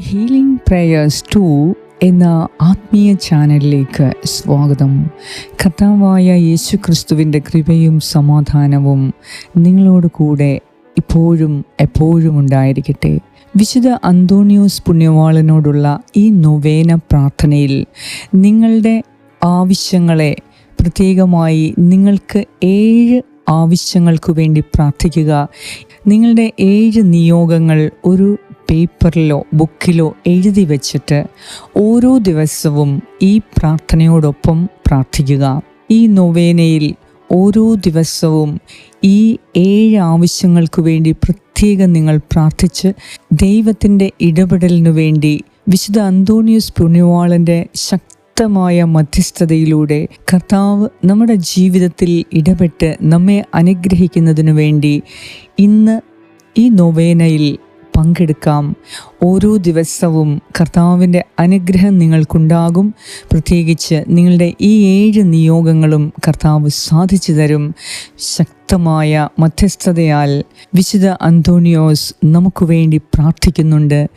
Healing prayers to എന്ന ആത്മീയ ചാനലിലേക്ക് സ്വാഗതം. കർത്താവായ യേശു ക്രിസ്തുവിന്റെ കൃപയും സമാധാനവും നിങ്ങളോട് കൂടെ ഇപ്പോഴും എപ്പോഴും ഉണ്ടായിരിക്കട്ടെ. വിശുദ്ധ അന്തോണിയോസ് പുണ്യവാളനോടുള്ള ഈ നൊവേന പ്രാർത്ഥനയിൽ നിങ്ങളുടെ ആവശ്യങ്ങളെ പ്രത്യേകമായി നിങ്ങൾക്ക് ഏഴ് ആവശ്യങ്ങൾക്ക് വേണ്ടി പ്രാർത്ഥിക്കുക. നിങ്ങളുടെ ഏഴ് നിയോഗങ്ങൾ ഒരു പേപ്പറിലോ ബുക്കിലോ എഴുതി വച്ചിട്ട് ഓരോ ദിവസവും ഈ പ്രാർത്ഥനയോടൊപ്പം പ്രാർത്ഥിക്കുക. ഈ നൊവേനയിൽ ഓരോ ദിവസവും ഈ ഏഴ് ആവശ്യങ്ങൾക്ക് വേണ്ടി പ്രത്യേകം നിങ്ങൾ പ്രാർത്ഥിച്ച് ദൈവത്തിന്റെ ഇടപെടലിനു വേണ്ടി വിശുദ്ധ അന്തോണിയസ് പുണ്യവാളന്റെ ശക്തമായ മധ്യസ്ഥതയിലൂടെ കർത്താവ് നമ്മുടെ ജീവിതത്തിൽ ഇടപെട്ട് നമ്മെ അനുഗ്രഹിക്കുന്നതിനു വേണ്ടി ഇന്ന് ഈ നൊവേനയിൽ പങ്കെടുക്കാം. ഓരോ ദിവസവും കർത്താവിന്റെ അനുഗ്രഹം നിങ്ങൾക്കുണ്ടാകും. പ്രത്യേകിച്ച് നിങ്ങളുടെ ഈ ഏഴ് നിയോഗങ്ങളും കർത്താവ് സാധിച്ചു തരും. ശക്തമായ മധ്യസ്ഥതയാൽ വിശുദ്ധ അന്തോണിയോസ് നമുക്ക് വേണ്ടി പ്രാർത്ഥിക്കുന്നുണ്ട്.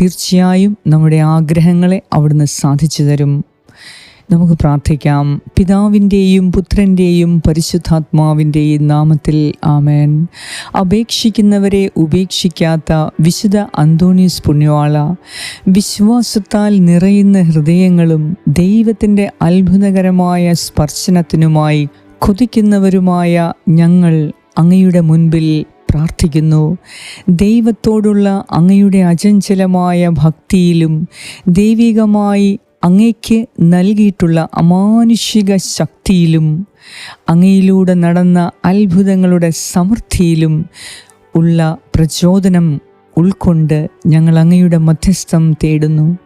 തീർച്ചയായും നമ്മുടെ ആഗ്രഹങ്ങളെ അവിടുന്ന് സാധിച്ചു തരും. നമുക്ക് പ്രാർത്ഥിക്കാം. പിതാവിന്റെയും പുത്രന്റെയും പരിശുദ്ധാത്മാവിന്റെയും നാമത്തിൽ ആമേൻ. അപേക്ഷിക്കുന്നവരെ ഉപേക്ഷിക്കാത്ത വിശുദ്ധ അന്തോണിയസ് പുണ്യവാള വിശ്വാസത്താൽ നിറയുന്ന ഹൃദയങ്ങളും ദൈവത്തിന്റെ അത്ഭുതകരമായ സ്പർശനത്തിനുമായി കൊതിക്കുന്നവരുമായ ഞങ്ങൾ അങ്ങയുടെ മുൻപിൽ പ്രാർത്ഥിക്കുന്നു. ദൈവത്തോടുള്ള അങ്ങയുടെ അചഞ്ചലമായ ഭക്തിയിലും ദൈവികമായി അങ്ങയ്ക്ക് നൽകിയിട്ടുള്ള അമാനുഷിക ശക്തിയിലും അങ്ങയിലൂടെ നടന്ന അത്ഭുതങ്ങളുടെ സമൃദ്ധിയിലും ഉള്ള പ്രചോദനം ഉൾക്കൊണ്ട് ഞങ്ങൾ അങ്ങയുടെ മധ്യസ്ഥം തേടുന്നു.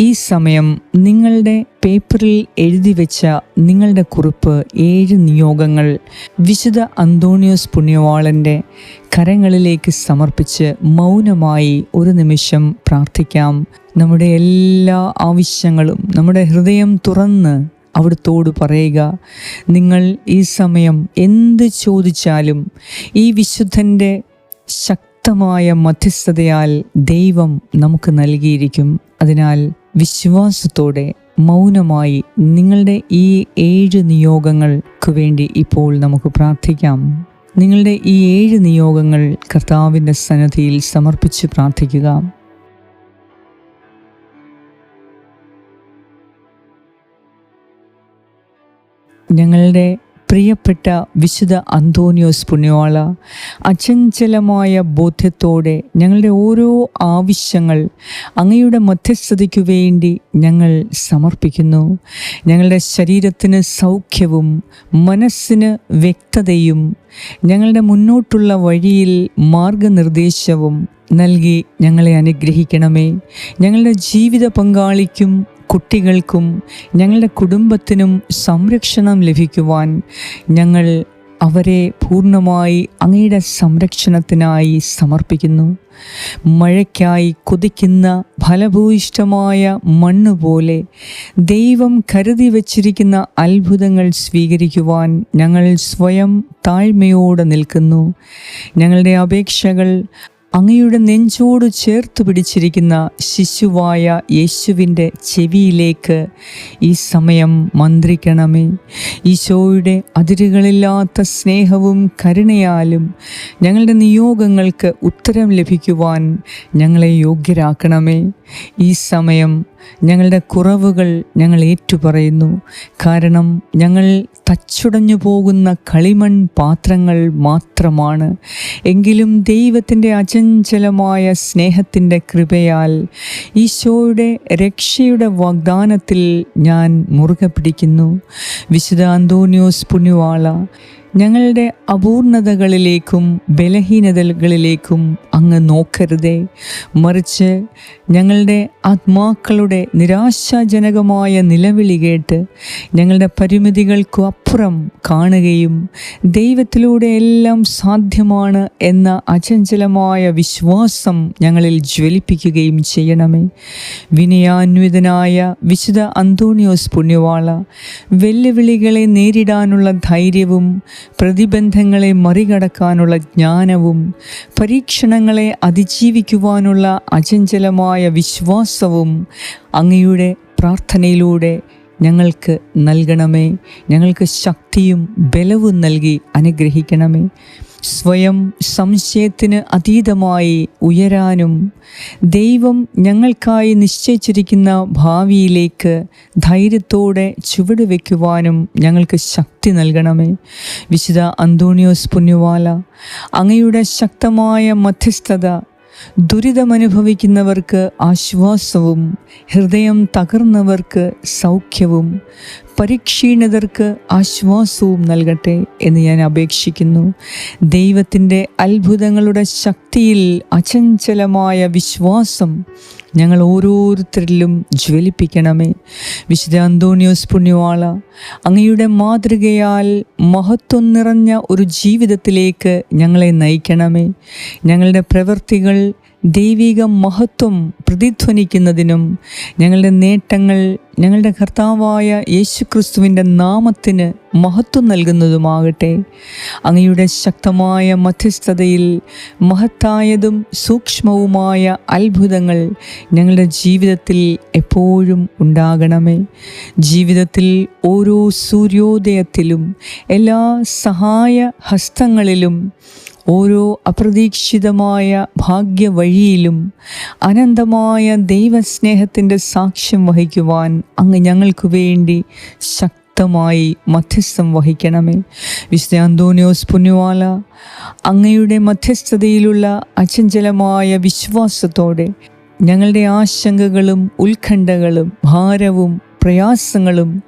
ഈ സമയം നിങ്ങളുടെ പേപ്പറിൽ എഴുതി വെച്ച നിങ്ങളുടെ കുറിപ്പ് ഏഴ് നിയോഗങ്ങൾ വിശുദ്ധ അന്തോണിയോസ് പുണ്യവാളന്റെ കരങ്ങളിലേക്ക് സമർപ്പിച്ച് മൗനമായി ഒരു നിമിഷം പ്രാർത്ഥിക്കാം. നമ്മുടെ എല്ലാ ആവശ്യങ്ങളും നമ്മുടെ ഹൃദയം തുറന്ന് അവിടുത്തോട് പറയുക നിങ്ങൾ ഈ സമയം എന്ത് ചോദിച്ചാലും ഈ വിശുദ്ധന്റെ ശക്തമായ മധ്യസ്ഥതയാൽ ദൈവം നമുക്ക് നൽകിയിരിക്കും. അതിനാൽ വിശ്വാസത്തോടെ മൗനമായി നിങ്ങളുടെ ഈ ഏഴ് നിയോഗങ്ങൾക്ക് വേണ്ടി ഇപ്പോൾ നമുക്ക് പ്രാർത്ഥിക്കാം. നിങ്ങളുടെ ഈ ഏഴ് നിയോഗങ്ങൾ കർത്താവിന്റെ സന്നദ്ധിയിൽ സമർപ്പിച്ച് പ്രാർത്ഥിക്കുക. ഞങ്ങളുടെ പ്രിയപ്പെട്ട വിശുദ്ധ അന്തോണിയോസ് പുണ്യവാള അചഞ്ചലമായ ബോധ്യത്തോടെ ഞങ്ങളുടെ ഓരോ ആവശ്യങ്ങൾ അങ്ങയുടെ മധ്യസ്ഥതയ്ക്കു വേണ്ടി ഞങ്ങൾ സമർപ്പിക്കുന്നു. ഞങ്ങളുടെ ശരീരത്തിന് സൗഖ്യവും മനസ്സിന് വ്യക്തതയും ഞങ്ങളുടെ മുന്നോട്ടുള്ള വഴിയിൽ മാർഗനിർദ്ദേശവും നൽകി ഞങ്ങളെ അനുഗ്രഹിക്കണമേ. ഞങ്ങളുടെ ജീവിത പങ്കാളിക്കും കുട്ടികൾക്കും ഞങ്ങളുടെ കുടുംബത്തിനും സംരക്ഷണം ലഭിക്കുവാൻ ഞങ്ങൾ അവരെ പൂർണമായി അങ്ങയുടെ സംരക്ഷണത്തിനായി സമർപ്പിക്കുന്നു. മഴയ്ക്കായി കൊതിക്കുന്ന ഫലഭൂയിഷ്ടമായ മണ്ണ് പോലെ ദൈവം കരുതി വച്ചിരിക്കുന്ന അത്ഭുതങ്ങൾ സ്വീകരിക്കുവാൻ ഞങ്ങൾ സ്വയം താഴ്മയോടെ നിൽക്കുന്നു. ഞങ്ങളുടെ അപേക്ഷകൾ അങ്ങയുടെ നെഞ്ചോട് ചേർത്ത് പിടിച്ചിരിക്കുന്ന ശിശുവായ യേശുവിന്റെ ചെവിയിലേക്ക് ഈ സമയം മന്ത്രിക്കണമേ. ഈശോയുടെ അതിരുകളില്ലാത്ത സ്നേഹവും കരുണയാലും ഞങ്ങളുടെ നിയോഗങ്ങൾക്ക് ഉത്തരം ലഭിക്കുവാൻ ഞങ്ങളെ യോഗ്യരാക്കണമേ. ഈ സമയം ഞങ്ങളുടെ കുറവുകൾ ഞങ്ങൾ ഏറ്റുപറയുന്നു. കാരണം ഞങ്ങൾ തച്ചുടഞ്ഞു പോകുന്ന കളിമൺ പാത്രങ്ങൾ മാത്രമാണ്. എങ്കിലും ദൈവത്തിന്റെ അചഞ്ചലമായ സ്നേഹത്തിന്റെ കൃപയാൽ ഈശോയുടെ രക്ഷയുടെ വാഗ്ദാനത്തിൽ ഞാൻ മുറുകെ പിടിക്കുന്നു. വിശുദ്ധ അന്തോണിയോസ് പുണ്യവാള ഞങ്ങളുടെ അപൂർണതകളിലേക്കും ബലഹീനതകളിലേക്കും അങ്ങ് നോക്കരുതേ. മറിച്ച് ഞങ്ങളുടെ ആത്മാക്കളുടെ നിരാശാജനകമായ നിലവിളി കേട്ട് ഞങ്ങളുടെ പരിമിതികൾക്കു അപ്പുറം കാണുകയും ദൈവത്തിലൂടെ എല്ലാം സാധ്യമാണ് എന്ന അചഞ്ചലമായ വിശ്വാസം ഞങ്ങളിൽ ജ്വലിപ്പിക്കുകയും ചെയ്യണമേ. വിനയാന്വിതനായ വിശുദ്ധ അന്തോണിയോസ് പുണ്യവാള വെല്ലുവിളികളെ നേരിടാനുള്ള ധൈര്യവും പ്രതിബന്ധങ്ങളെ മറികടക്കാനുള്ള ജ്ഞാനവും പരീക്ഷണങ്ങളെ അതിജീവിക്കുവാനുള്ള അചഞ്ചലമായ വിശ്വാസവും അങ്ങയുടെ പ്രാർത്ഥനയിലൂടെ ഞങ്ങൾക്ക് നൽകണമേ. ഞങ്ങൾക്ക് ശക്തിയും ബലവും നൽകി അനുഗ്രഹിക്കണമേ. സ്വയം സംശയത്തിന് അതീതമായി ഉയരാനും ദൈവം ഞങ്ങൾക്കായി നിശ്ചയിച്ചിരിക്കുന്ന ഭാവിയിലേക്ക് ധൈര്യത്തോടെ ചുവടുവെക്കുവാനും ഞങ്ങൾക്ക് ശക്തി നൽകണമേ. വിശുദ്ധ അന്തോണിയോസ് പുണ്യവാല അങ്ങയുടെ ശക്തമായ മധ്യസ്ഥത ദുരിതമനുഭവിക്കുന്നവർക്ക് ആശ്വാസവും ഹൃദയം തകർന്നവർക്ക് സൗഖ്യവും പരിക്ഷീണിതർക്ക് ആശ്വാസവും നൽകട്ടെ എന്ന് ഞാൻ അപേക്ഷിക്കുന്നു. ദൈവത്തിന്റെ അത്ഭുതങ്ങളുടെ ശക്തിയിൽ അചഞ്ചലമായ വിശ്വാസം ഞങ്ങൾ ഓരോരുത്തരിലും ജ്വലിപ്പിക്കണമേ. വിശുദ്ധ അന്തോണിയോസ് പുണ്യവാള അങ്ങയുടെ മാതൃകയാൽ മഹത്വം നിറഞ്ഞ ഒരു ജീവിതത്തിലേക്ക് ഞങ്ങളെ നയിക്കണമേ. ഞങ്ങളുടെ പ്രവൃത്തികൾ ദൈവിക മഹത്വം പ്രതിധ്വനിക്കുന്നതിനും ഞങ്ങളുടെ നേട്ടങ്ങൾ ഞങ്ങളുടെ കർത്താവായ യേശുക്രിസ്തുവിന്റെ നാമത്തിന് മഹത്വം നൽകുന്നതുമാകട്ടെ. അങ്ങയുടെ ശക്തമായ മധ്യസ്ഥതയിൽ മഹത്തായതും സൂക്ഷ്മവുമായ അത്ഭുതങ്ങൾ ഞങ്ങളുടെ ജീവിതത്തിൽ എപ്പോഴും ഉണ്ടാകണമേ. ജീവിതത്തിൽ ഓരോ സൂര്യോദയത്തിലും എല്ലാ സഹായ ഹസ്തങ്ങളിലും ഓരോ അപ്രതീക്ഷിതമായ ഭാഗ്യവഴിയിലും അനന്തമായ ദൈവസ്നേഹത്തിന്റെ സാക്ഷ്യം വഹിക്കുവാൻ അങ്ങ് ഞങ്ങൾക്ക് വേണ്ടി ശക്തമായി മധ്യസ്ഥം വഹിക്കണമേ. വിശുദ്ധ അന്തോണിയോസ് പുന്നുവാല അങ്ങയുടെ മധ്യസ്ഥതയിലുള്ള അചഞ്ചലമായ വിശ്വാസത്തോടെ ഞങ്ങളുടെ ആശങ്കകളും ഉത്കണ്ഠകളും ഭാരവും പ്രയാസങ്ങളും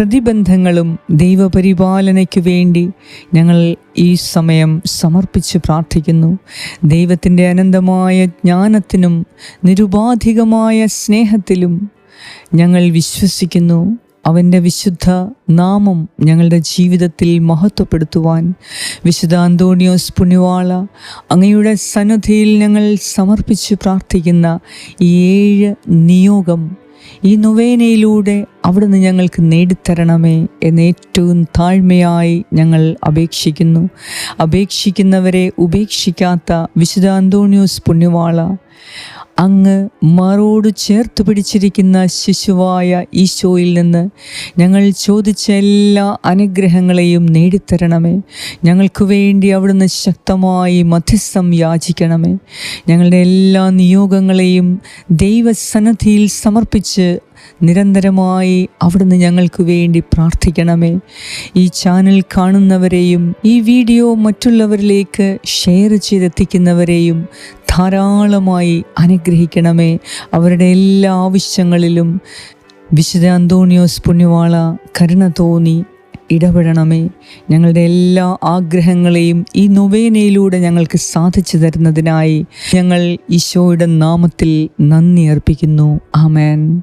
പ്രതിബന്ധങ്ങളും ദൈവപരിപാലനയ്ക്കു വേണ്ടി ഞങ്ങൾ ഈ സമയം സമർപ്പിച്ച് പ്രാർത്ഥിക്കുന്നു. ദൈവത്തിന്റെ അനന്തമായ ജ്ഞാനത്തിനും നിരുപാധികമായ സ്നേഹത്തിലും ഞങ്ങൾ വിശ്വസിക്കുന്നു. അവന്റെ വിശുദ്ധ നാമം ഞങ്ങളുടെ ജീവിതത്തിൽ മഹത്വപ്പെടുത്തുവാൻ വിശുദ്ധ അന്തോണിയോസ് പുണ്യവാള അങ്ങയുടെ സന്നദ്ധിയിൽ ഞങ്ങൾ സമർപ്പിച്ച് പ്രാർത്ഥിക്കുന്ന ഏഴ് നിയോഗം ഈ നൊവേനയിലൂടെ അവിടുന്ന് ഞങ്ങൾക്ക് നേടിത്തരണമേ എന്ന് ഏറ്റവും താഴ്മയായി ഞങ്ങൾ അപേക്ഷിക്കുന്നു. അപേക്ഷിക്കുന്നവരെ ഉപേക്ഷിക്കാത്ത വിശുദ്ധ അന്തോണിയോസ് പുണ്യവാള അങ്ങ് മാറോട് ചേർത്ത് പിടിച്ചിരിക്കുന്ന ശിശുവായ ഈശോയിൽ നിന്ന് ഞങ്ങൾ ചോദിച്ച എല്ലാ അനുഗ്രഹങ്ങളെയും നേടിത്തരണമേ. ഞങ്ങൾക്ക് വേണ്ടി അവിടുന്ന് ശക്തമായി മധ്യസ്ഥം യാചിക്കണമേ. ഞങ്ങളുടെ എല്ലാ നിയോഗങ്ങളെയും ദൈവസന്നദ്ധിയിൽ സമർപ്പിച്ച് നിരന്തരമായി അവിടുന്ന് ഞങ്ങൾക്ക് വേണ്ടി പ്രാർത്ഥിക്കണമേ. ഈ ചാനൽ കാണുന്നവരെയും ഈ വീഡിയോ മറ്റുള്ളവരിലേക്ക് ഷെയർ ചെയ്തെത്തിക്കുന്നവരെയും ധാരാളമായി അനുഗ്രഹിക്കണമേ. അവരുടെ എല്ലാ ആവശ്യങ്ങളിലും വിശുദ്ധ അന്തോണിയോസ് പുണ്യവാള കരുണ തോന്നി ഇടപെടണമേ. ഞങ്ങളുടെ എല്ലാ ആഗ്രഹങ്ങളെയും ഈ നൊവേനയിലൂടെ ഞങ്ങൾക്ക് സാധിച്ചു തരുന്നതിനായി ഞങ്ങൾ ഈശോയുടെ നാമത്തിൽ നന്ദി അർപ്പിക്കുന്നു. ആമേൻ.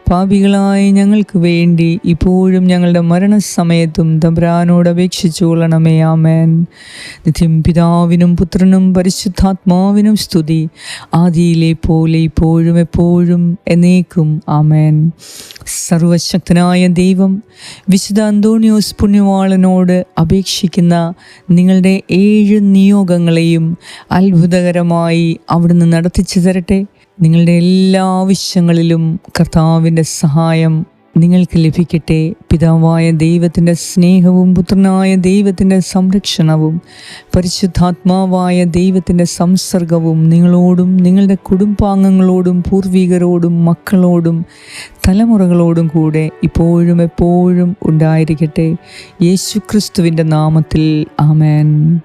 പാപികളായ ഞങ്ങൾക്ക് വേണ്ടി ഇപ്പോഴും ഞങ്ങളുടെ മരണസമയത്തും തമ്പ്രാനോട് അപേക്ഷിച്ചു കൊള്ളണമേ ആമേൻ. നിത്യം പിതാവിനും പുത്രനും പരിശുദ്ധാത്മാവിനും സ്തുതി. ആദിയിലെ പോലെ ഇപ്പോഴും എപ്പോഴും എന്നേക്കും ആമേൻ. സർവശക്തനായ ദൈവം വിശുദ്ധ അന്തോണിയോസ് പുണ്യവാളനോട് അപേക്ഷിക്കുന്ന നിങ്ങളുടെ ഏഴ് നിയോഗങ്ങളെയും അത്ഭുതകരമായി അവിടുന്ന് നടത്തിച്ചു തരട്ടെ. നിങ്ങളുടെ എല്ലാ ആവശ്യങ്ങളിലും കർത്താവിന്റെ സഹായം നിങ്ങൾക്ക് ലഭിക്കട്ടെ. പിതാവായ ദൈവത്തിന്റെ സ്നേഹവും പുത്രനായ ദൈവത്തിന്റെ സംരക്ഷണവും പരിശുദ്ധാത്മാവായ ദൈവത്തിന്റെ സംസർഗവും നിങ്ങളോടും നിങ്ങളുടെ കുടുംബാംഗങ്ങളോടും പൂർവികരോടും മക്കളോടും തലമുറകളോടും കൂടെ ഇപ്പോഴും എപ്പോഴും ഉണ്ടായിരിക്കട്ടെ. യേശുക്രിസ്തുവിന്റെ നാമത്തിൽ ആമേൻ.